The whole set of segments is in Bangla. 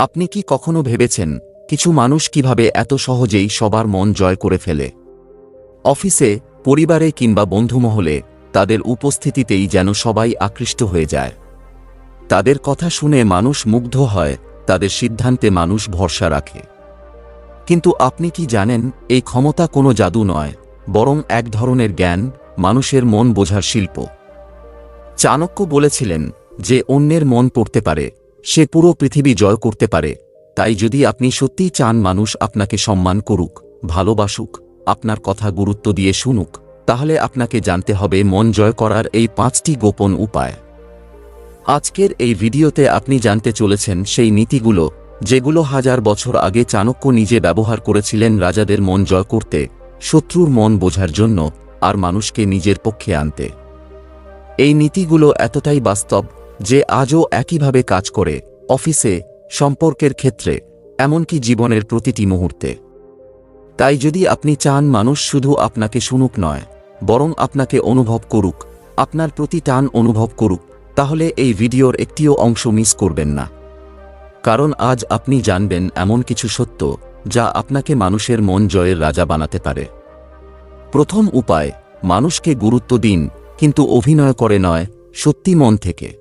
আপনি কি কখনো ভেবেছেন, কিছু মানুষ কীভাবে এত সহজেই সবার মন জয় করে ফেলে? অফিসে, পরিবারে কিংবা বন্ধুমহলে, তাদের উপস্থিতিতেই যেন সবাই আকৃষ্ট হয়ে যায়। তাদের কথা শুনে মানুষ মুগ্ধ হয়, তাদের সিদ্ধান্তে মানুষ ভরসা রাখে। কিন্তু আপনি কি জানেন, এই ক্ষমতা কোনো জাদু নয়, বরং এক ধরনের জ্ঞান, মানুষের মন বোঝার শিল্প। চাণক্য বলেছিলেন যে অন্যের মন পড়তে পারে সে পুরো পৃথিবী জয় করতে পারে। তাই যদি আপনি সত্যিই চান মানুষ আপনাকে সম্মান করুক, ভালোবাসুক, আপনার কথা গুরুত্ব দিয়ে শুনুক, তাহলে আপনাকে জানতে হবে মন জয় করার এই পাঁচটি গোপন উপায়। আজকের এই ভিডিওতে আপনি জানতে চলেছেন সেই নীতিগুলো, যেগুলো হাজার বছর আগে চাণক্য নিজে ব্যবহার করেছিলেন রাজাদের মন জয় করতে, শত্রুর মন বোঝার জন্য, আর মানুষকে নিজের পক্ষে আনতে। এই নীতিগুলো এতটাই বাস্তব যে আজও একইভাবে কাজ করে, অফিসে, সম্পর্কের ক্ষেত্রে, এমনকি জীবনের প্রতিটি মুহূর্তে। তাই যদি আপনি চান মানুষ শুধু আপনাকে শুনুক নয়, বরং আপনাকে অনুভব করুক, আপনার প্রতি টান অনুভব করুক, তাহলে এই ভিডিওর একটিও অংশ মিস করবেন না। কারণ আজ আপনি জানবেন এমন কিছু সত্য, যা আপনাকে মানুষের মন জয়ের রাজা বানাতে পারে। প্রথম উপায়, মানুষকে গুরুত্ব দিন, কিন্তু অভিনয় করে নয়, সত্যি মন থেকে।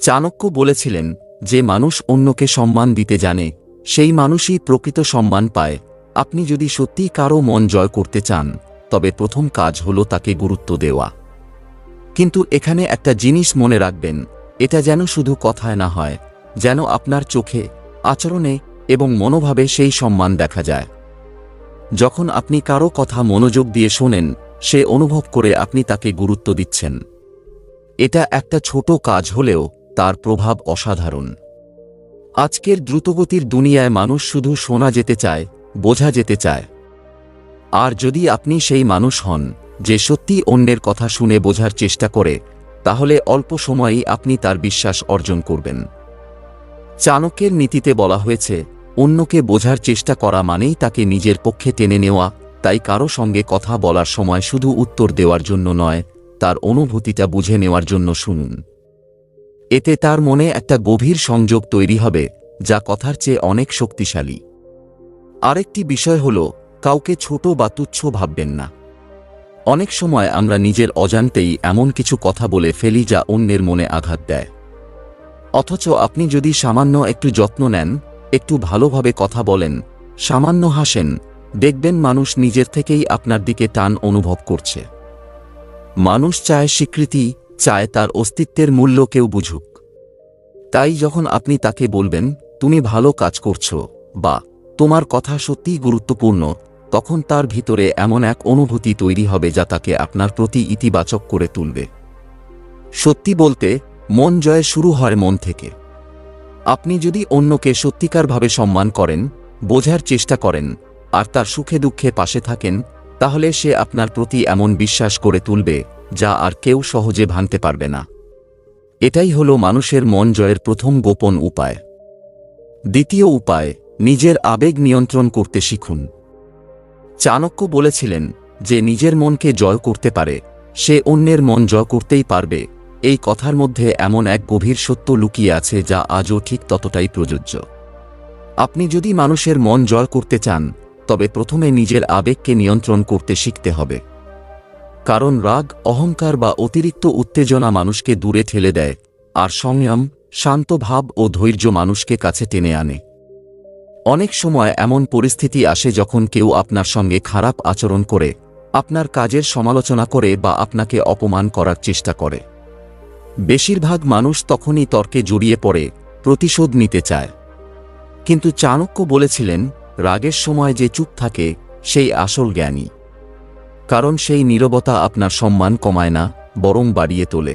চাণক্য বলেছিলেন যে মানুষ অন্যকে সম্মান দিতে জানে, সেই মানুষই প্রকৃত সম্মান পায়। আপনি যদি সত্যি কারও মন জয় করতে চান, তবে প্রথম কাজ হল তাকে গুরুত্ব দেওয়া। কিন্তু এখানে একটা জিনিস মনে রাখবেন, এটা যেন শুধু কথায় না হয়, যেন আপনার চোখে, আচরণে এবং মনোভাবে সেই সম্মান দেখা যায়। যখন আপনি কারও কথা মনোযোগ দিয়ে শোনেন, সে অনুভব করে আপনি তাকে গুরুত্ব দিচ্ছেন। এটা একটা ছোট কাজ হলেও তার প্রভাব অসাধারণ। আজকের দ্রুতগতির দুনিয়ায় মানুষ শুধু শোনা যেতে চায়, বোঝা যেতে চায়। আর যদি আপনি সেই মানুষ হন, যে সত্যি অন্যের কথা শুনে বোঝার চেষ্টা করে, তাহলে অল্প সময়েই আপনি তার বিশ্বাস অর্জন করবেন। চাণক্যের নীতিতে বলা হয়েছে, অন্যকে বোঝার চেষ্টা করা মানেই তাকে নিজের পক্ষে টেনে নেওয়া, তাই কারও সঙ্গে কথা বলার সময় শুধু উত্তর দেওয়ার জন্য নয়, তার অনুভূতিটা বুঝে নেওয়ার জন্য শুনুন। এতে তার মনে একটা গভীর সংযোগ তৈরি হবে, যা কথার চেয়ে অনেক শক্তিশালী। আরেকটি বিষয় হল, কাউকে ছোট বা তুচ্ছ ভাববেন না। অনেক সময় আমরা নিজের অজান্তেই এমন কিছু কথা বলে ফেলি যা অন্যের মনে আঘাত দেয়। অথচ আপনি যদি সামান্য একটু যত্ন নেন, একটু ভালোভাবে কথা বলেন, সামান্য হাসেন, দেখবেন মানুষ নিজের থেকেই আপনার দিকে টান অনুভব করছে। মানুষ চায় স্বীকৃতি চায় তার অস্তিত্বের মূল্য কেউ বুঝুক। তাই যখন আপনি তাকে বলবেন, তুমি ভালো কাজ করছ বা তোমার কথা সত্যিই গুরুত্বপূর্ণ তখন তার ভিতরে এমন এক অনুভূতি তৈরি হবে যা তাকে আপনার প্রতি ইতিবাচক করে তুলবে। সত্যি বলতে, মন জয় শুরু হয় মন থেকে। আপনি যদি অন্যকে সত্যিকারভাবে সম্মান করেন, বোঝার চেষ্টা করেন, আর তার সুখে দুঃখে পাশে থাকেন, তাহলে সে আপনার প্রতি এমন বিশ্বাস করে তুলবে যা আর কেউ সহজে ভাঙতে পারবে না। এটাই হল মানুষের মন জয়ের প্রথম গোপন উপায়। দ্বিতীয় উপায়, নিজের আবেগ নিয়ন্ত্রণ করতে শিখুন। চাণক্য বলেছিলেন যে নিজের মনকে জয় করতে পারে, সে অন্যের মন জয় করতেই পারবে, এই কথার মধ্যে এমন এক গভীর সত্য লুকিয়ে আছে যা আজও ঠিক ততটাই প্রযোজ্য। আপনি যদি মানুষের মন জয় করতে চান, তবে প্রথমে নিজের আবেগকে নিয়ন্ত্রণ করতে শিখতে হবে। কারণ রাগ, অহংকার বা অতিরিক্ত উত্তেজনা মানুষকে দূরে ঠেলে দেয়, আর সংযম, শান্ত ভাব ও ধৈর্য মানুষকে কাছে টেনে আনে। অনেক সময় এমন পরিস্থিতি আসে যখন কেউ আপনার সঙ্গে খারাপ আচরণ করে, আপনার কাজের সমালোচনা করে বা আপনাকে অপমান করার চেষ্টা করে। বেশিরভাগ মানুষ তখনই তর্কে জড়িয়ে পড়ে, প্রতিশোধ নিতে চায়। কিন্তু চাণক্য বলেছিলেন, রাগের সময় যে চুপ থাকে, সেই আসল জ্ঞানী। কারণ সেই নীরবতা আপনার সম্মান কমায় না, বরং বাড়িয়ে তোলে।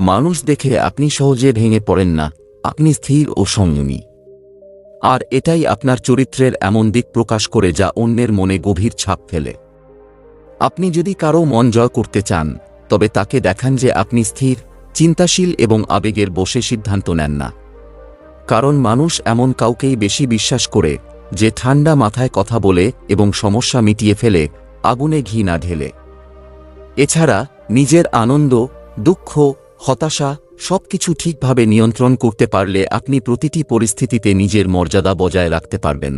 মানুষ দেখে আপনি সহজে ভেঙে পড়েন না, আপনি স্থির ও সংযমী। আর এটাই আপনার চরিত্রের এমন দিক প্রকাশ করে যা অন্যের মনে গভীর ছাপ ফেলে। আপনি যদি কারও মন জয় করতে চান, তবে তাকে দেখান যে আপনি স্থির, চিন্তাশীল এবং আবেগের বসে সিদ্ধান্ত নেন না। কারণ মানুষ এমন কাউকেই বেশি বিশ্বাস করে, যে ঠান্ডা মাথায় কথা বলে এবং সমস্যা মিটিয়ে ফেলে আগুনে ঘি না ঢেলে। এছাড়া নিজের আনন্দ, দুঃখ, হতাশা সবকিছু ঠিকভাবে নিয়ন্ত্রণ করতে পারলে আপনি প্রতিটি পরিস্থিতিতে নিজের মর্যাদা বজায় রাখতে পারবেন।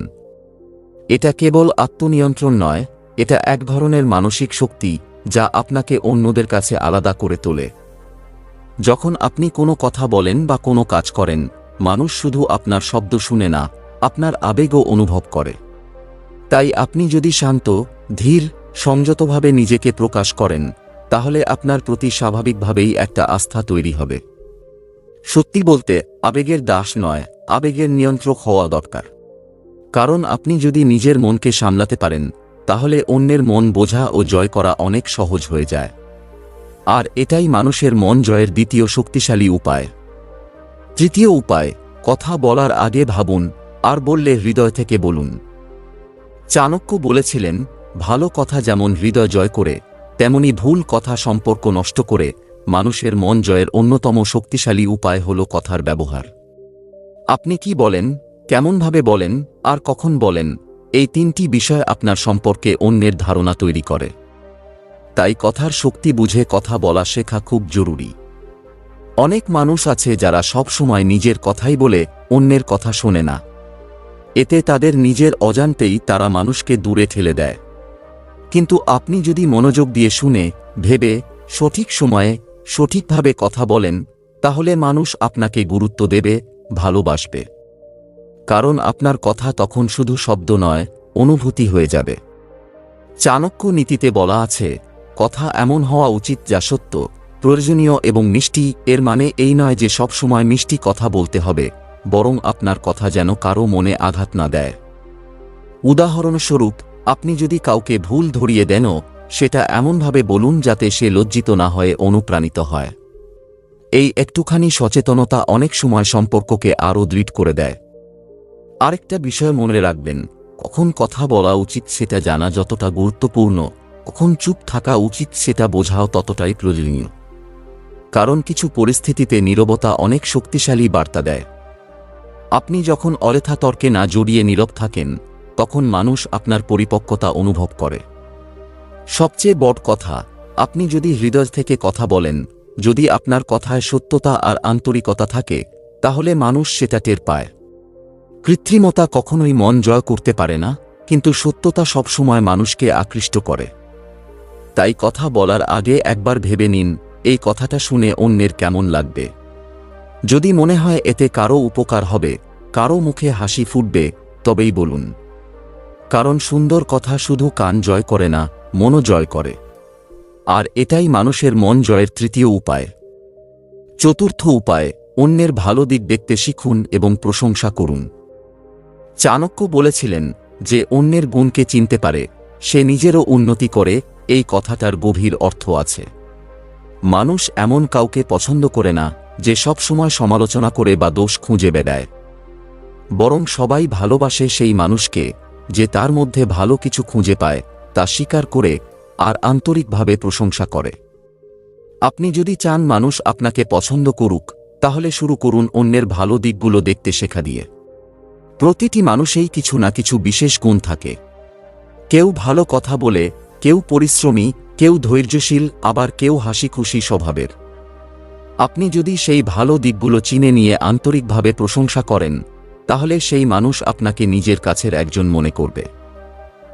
এটা কেবল আত্মনিয়ন্ত্রণ নয়, এটা এক ধরনের মানসিক শক্তি যা আপনাকে অন্যদের কাছে আলাদা করে তোলে। যখন আপনি কোনো কথা বলেন বা কোনো কাজ করেন, মানুষ শুধু আপনার শব্দ শুনে না, আপনার আবেগও অনুভব করে। তাই আপনি যদি শান্ত ধীর, সংযতভাবে নিজেকে প্রকাশ করেন, তাহলে আপনার প্রতি স্বাভাবিকভাবেই একটা আস্থা তৈরি হবে। সত্যি বলতে, আবেগের দাস নয়, আবেগের নিয়ন্ত্রক হওয়া দরকার। কারণ আপনি যদি নিজের মনকে সামলাতে পারেন, তাহলে অন্যের মন বোঝা ও জয় করা অনেক সহজ হয়ে যায়। আর এটাই মানুষের মন জয়ের দ্বিতীয় শক্তিশালী উপায়। তৃতীয় উপায়, কথা বলার আগে ভাবুন, আর বললে হৃদয় থেকে বলুন। চাণক্য বলেছিলেন ভালো কথা যেমন হৃদয় জয় করে, তেমনি ভুল কথা সম্পর্ক নষ্ট করে, মানুষের মন জয়ের অন্যতম শক্তিশালী উপায় হল কথার ব্যবহার। আপনি কি বলেন, কেমনভাবে বলেন, আর কখন বলেন, এই তিনটি বিষয় আপনার সম্পর্কে অন্যের ধারণা তৈরি করে। তাই কথার শক্তি বুঝে কথা বলা শেখা খুব জরুরি। অনেক মানুষ আছে যারা সব সময় নিজের কথাই বলে, অন্যের কথা শোনে না। এতে তাদের নিজের অজান্তেই তারা মানুষকে দূরে ঠেলে দেয়। কিন্তু আপনি যদি মনোযোগ দিয়ে শুনে, ভেবে, সঠিক সময়ে, সঠিকভাবে কথা বলেন, তাহলে মানুষ আপনাকে গুরুত্ব দেবে, ভালোবাসবে। কারণ আপনার কথা তখন শুধু শব্দ নয়, অনুভূতি হয়ে যাবে। চাণক্য নীতিতে বলা আছে, কথা এমন হওয়া উচিত যা সত্য, প্রয়োজনীয় এবং মিষ্টি, এর মানে এই নয় যে সব সময় মিষ্টি কথা বলতে হবে, বরং আপনার কথা যেন কারও মনে আঘাত না দেয়। উদাহরণস্বরূপ আপনি যদি কাউকে ভুল ধরিয়ে দেনও, সেটা এমনভাবে বলুন যাতে সে লজ্জিত না হয়ে অনুপ্রাণিত হয়। এই একটুখানি সচেতনতা অনেক সময় সম্পর্ককে আরও দৃঢ় করে দেয়। আরেকটা বিষয় মনে রাখবেন, কখন কথা বলা উচিত সেটা জানা যতটা গুরুত্বপূর্ণ, কখন চুপ থাকা উচিত সেটা বোঝাও ততটাই প্রয়োজনীয়। কারণ কিছু পরিস্থিতিতে নীরবতা অনেক শক্তিশালী বার্তা দেয়। আপনি যখন অরেথা তর্কে না জড়িয়ে নীরব থাকেন তখন মানুষ আপনার পরিপক্কতা অনুভব করে। সবচেয়ে বড় কথা, আপনি যদি হৃদয় থেকে কথা বলেন, যদি আপনার কথায় সত্যতা আর আন্তরিকতা থাকে, তাহলে মানুষ সেটা টের পায়। কৃত্রিমতা কখনোই মন জয় করতে পারে না, কিন্তু সত্যতা সবসময় মানুষকে আকৃষ্ট করে। তাই কথা বলার আগে একবার ভেবে নিন, এই কথাটা শুনে অন্যের কেমন লাগবে। যদি মনে হয় এতে কারও উপকার হবে, কারও মুখে হাসি ফুটবে, তবেই বলুন। কারণ সুন্দর কথা শুধু কান জয় করে না, মনও জয় করে। আর এটাই মানুষের মন জয়ের তৃতীয় উপায়। চতুর্থ উপায়, অন্যের ভালো দিক দেখতে শিখুন এবং প্রশংসা করুন। চাণক্য বলেছিলেন যে অন্যের গুণকে চিনতে পারে, সে নিজেরও উন্নতি করে, এই কথাটার গভীর অর্থ আছে। মানুষ এমন কাউকে পছন্দ করে না, যে সব সময় সমালোচনা করে বা দোষ খুঁজে বেড়ায়। বরং সবাই ভালোবাসে সেই মানুষকে যে তার মধ্যে ভালো কিছু খুঁজে পায়, তা স্বীকার করে আর আন্তরিকভাবে প্রশংসা করে। আপনি যদি চান মানুষ আপনাকে পছন্দ করুক, তাহলে শুরু করুন অন্যের ভালো দিকগুলো দেখতে শেখা দিয়ে। প্রতিটি মানুষেই কিছু না কিছু বিশেষ গুণ থাকে। কেউ ভালো কথা বলে, কেউ পরিশ্রমী, কেউ ধৈর্যশীল, আবার কেউ হাসি খুশি স্বভাবের। আপনি যদি সেই ভালো দিকগুলো চিনে নিয়ে আন্তরিকভাবে প্রশংসা করেন তাহলে সেই মানুষ আপনাকে নিজের কাছের একজন মনে করবে।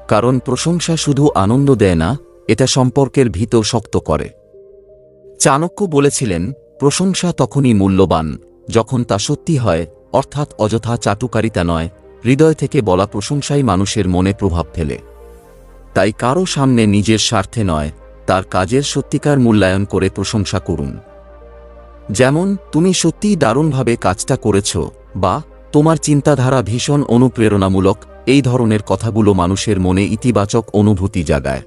কারণ প্রশংসা শুধু আনন্দ দেয় না, এটা সম্পর্কের ভিতর শক্ত করে। চাণক্য বলেছিলেন, প্রশংসা তখনই মূল্যবান, যখন তা সত্যি হয়, অর্থাৎ অযথা চাটুকারিতা নয়, হৃদয় থেকে বলা প্রশংসাই মানুষের মনে প্রভাব ফেলে। তাই কারও সামনে নিজের স্বার্থে নয়, তার কাজের সত্যিকার মূল্যায়ন করে প্রশংসা করুন। যেমন, তুমি সত্যিই দারুণভাবে কাজটা করেছ, বা তোমার চিন্তাধারা ভীষণ অনুপ্রেরণামূলক, এই ধরনের কথাগুলো মানুষের মনে ইতিবাচক অনুভূতি জাগায়।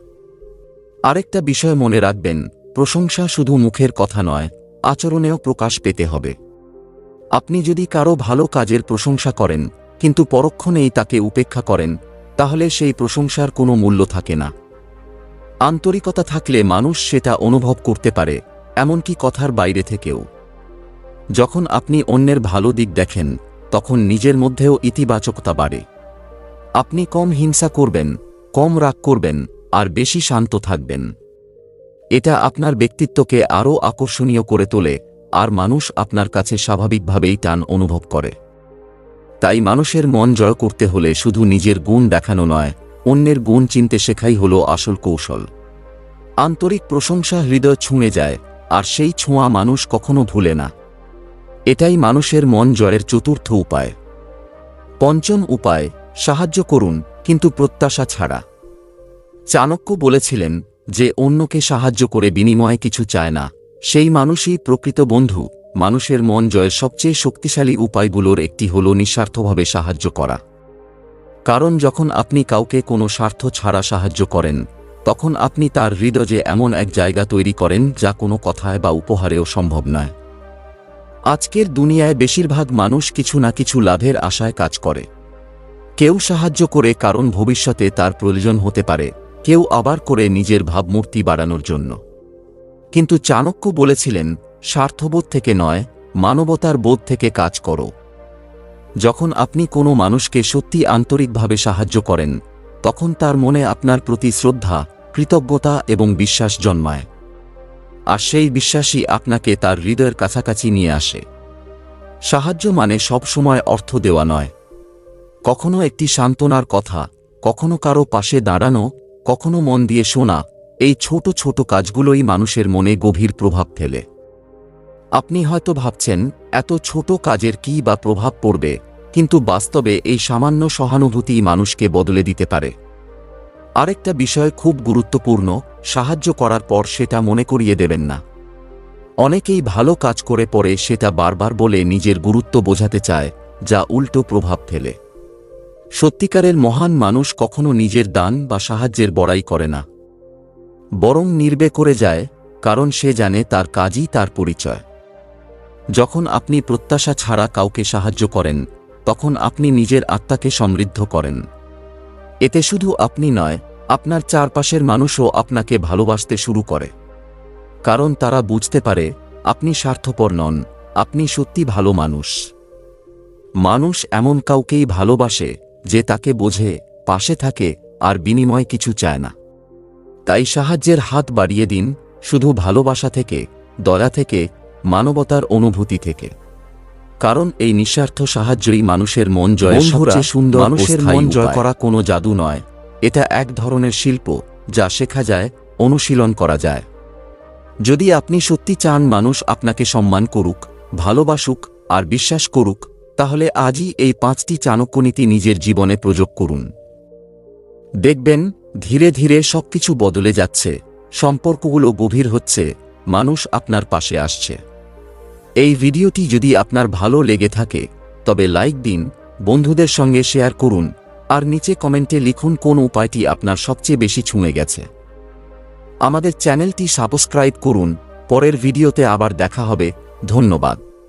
আরেকটা বিষয় মনে রাখবেন, প্রশংসা শুধু মুখের কথা নয়, আচরণেও প্রকাশ পেতে হবে। আপনি যদি কারও ভালো কাজের প্রশংসা করেন, কিন্তু পরক্ষণেই তাকে উপেক্ষা করেন, তাহলে সেই প্রশংসার কোনো মূল্য থাকে না। আন্তরিকতা থাকলে মানুষ সেটা অনুভব করতে পারে, এমনকি কথার বাইরে থেকেও। যখন আপনি অন্যের ভালো দিক দেখেন তখন নিজের মধ্যেও ইতিবাচকতা বাড়ে। আপনি কম হিংসা করবেন, কম রাগ করবেন, আর বেশি শান্ত থাকবেন। এটা আপনার ব্যক্তিত্বকে আরও আকর্ষণীয় করে তোলে, আর মানুষ আপনার কাছে স্বাভাবিকভাবেই টান অনুভব করে। তাই মানুষের মন জয় করতে হলে শুধু নিজের গুণ দেখানো নয়, অন্যের গুণ চিনতে শেখাই হল আসল কৌশল। আন্তরিক প্রশংসা হৃদয় ছুঁয়ে যায়, আর সেই ছোঁয়া মানুষ কখনো ভুলে না। এটাই মানুষের মন জয়ের চতুর্থ উপায়। পঞ্চম উপায়, সাহায্য করুন, কিন্তু প্রত্যাশা ছাড়া। চাণক্য বলেছিলেন যে, অন্যকে সাহায্য করে বিনিময়ে কিছু চায় না। সেই মানুষই প্রকৃত বন্ধু। মানুষের মন জয়ের সবচেয়ে শক্তিশালী উপায়গুলোর একটি হল নিঃস্বার্থভাবে সাহায্য করা। কারণ যখন আপনি কাউকে কোনো স্বার্থ ছাড়া সাহায্য করেন, তখন আপনি তার হৃদয়ে এমন এক জায়গা তৈরি করেন যা কোনো কথায় বা উপহারেও সম্ভব নয়। আজকের দুনিয়ায় বেশিরভাগ মানুষ কিছু না কিছু লাভের আশায় কাজ করে। কেউ সাহায্য করে কারণ ভবিষ্যতে তার প্রয়োজন হতে পারে, কেউ আবার করে নিজের ভাবমূর্তি বাড়ানোর জন্য। কিন্তু চাণক্য বলেছিলেন, স্বার্থবোধ থেকে নয়, মানবতার বোধ থেকে কাজ করো। যখন আপনি কোনো মানুষকে সত্যি আন্তরিকভাবে সাহায্য করেন, তখন তার মনে আপনার প্রতি শ্রদ্ধা, কৃতজ্ঞতা এবং বিশ্বাস জন্মায়। আর সেই বিশ্বাসই আপনাকে তার হৃদয়ের কাছাকাছি নিয়ে আসে। সাহায্য মানে সবসময় অর্থ দেওয়া নয়। কখনো একটি সান্ত্বনার কথা, কখনো কারও পাশে দাঁড়ানো, কখনো মন দিয়ে শোনা, এই ছোট ছোট কাজগুলোই মানুষের মনে গভীর প্রভাব ফেলে। আপনি হয়তো ভাবছেন, এত ছোট কাজের কি বা প্রভাব পড়বে, কিন্তু বাস্তবে এই সামান্য সহানুভূতি মানুষকে বদলে দিতে পারে। আরেকটা বিষয় খুব গুরুত্বপূর্ণ সাহায্য করার পর সেটা মনে করিয়ে দেবেন না। অনেকেই ভালো কাজ করে পরে সেটা বারবার বলে নিজের গুরুত্ব বোঝাতে চায়, যা উল্টো প্রভাব ফেলে। সত্যিকারের মহান মানুষ কখনো নিজের দান বা সাহায্যের বড়াই করে না। বরং নির্বে করে যায়, কারণ সে জানে তার কাজই তার পরিচয়। যখন আপনি প্রত্যাশা ছাড়া কাউকে সাহায্য করেন, তখন আপনি নিজের আত্মাকে সমৃদ্ধ করেন। এতে শুধু আপনি নয় আপনার চারপাশের মানুষও আপনাকে ভালোবাসতে শুরু করে। কারণ তারা বুঝতে পারে আপনি স্বার্থপর নন আপনি সত্যি ভালো মানুষ। মানুষ এমন কাউকেই ভালোবাসে যে তাকে বোঝে পাশে থাকে আর বিনিময় কিছু চায় না। তাই সাহায্যের হাত বাড়িয়ে দিন শুধু ভালোবাসা থেকে দয়া থেকে মানবতার অনুভূতি থেকে। কারণ এই নিঃস্বার্থ সাহায্যই মানুষের মন জয় সুন্দর মানুষের মন জয় করা কোনো জাদু নয়। এটা এক ধরনের শিল্প যা শেখা যায়, অনুশীলন করা যায়। যদি আপনি সত্যি চান মানুষ আপনাকে সম্মান করুক, ভালোবাসুক, আর বিশ্বাস করুক, তাহলে আজই এই পাঁচটি চাণক্যনীতি নিজের জীবনে প্রয়োগ করুন। দেখবেন, ধীরে ধীরে সবকিছু বদলে যাচ্ছে, সম্পর্কগুলো গভীর হচ্ছে, মানুষ আপনার পাশে আসছে। এই ভিডিওটি যদি আপনার ভালো লেগে থাকে, তবে লাইক দিন, বন্ধুদের সঙ্গে শেয়ার করুন আর নিচে কমেন্টে লিখুন কোন উপায়টি আপনার সবচেয়ে বেশি ছুঁয়ে গেছে। আমাদের চ্যানেলটি সাবস্ক্রাইব করুন, পরের ভিডিওতে আবার দেখা হবে, ধন্যবাদ।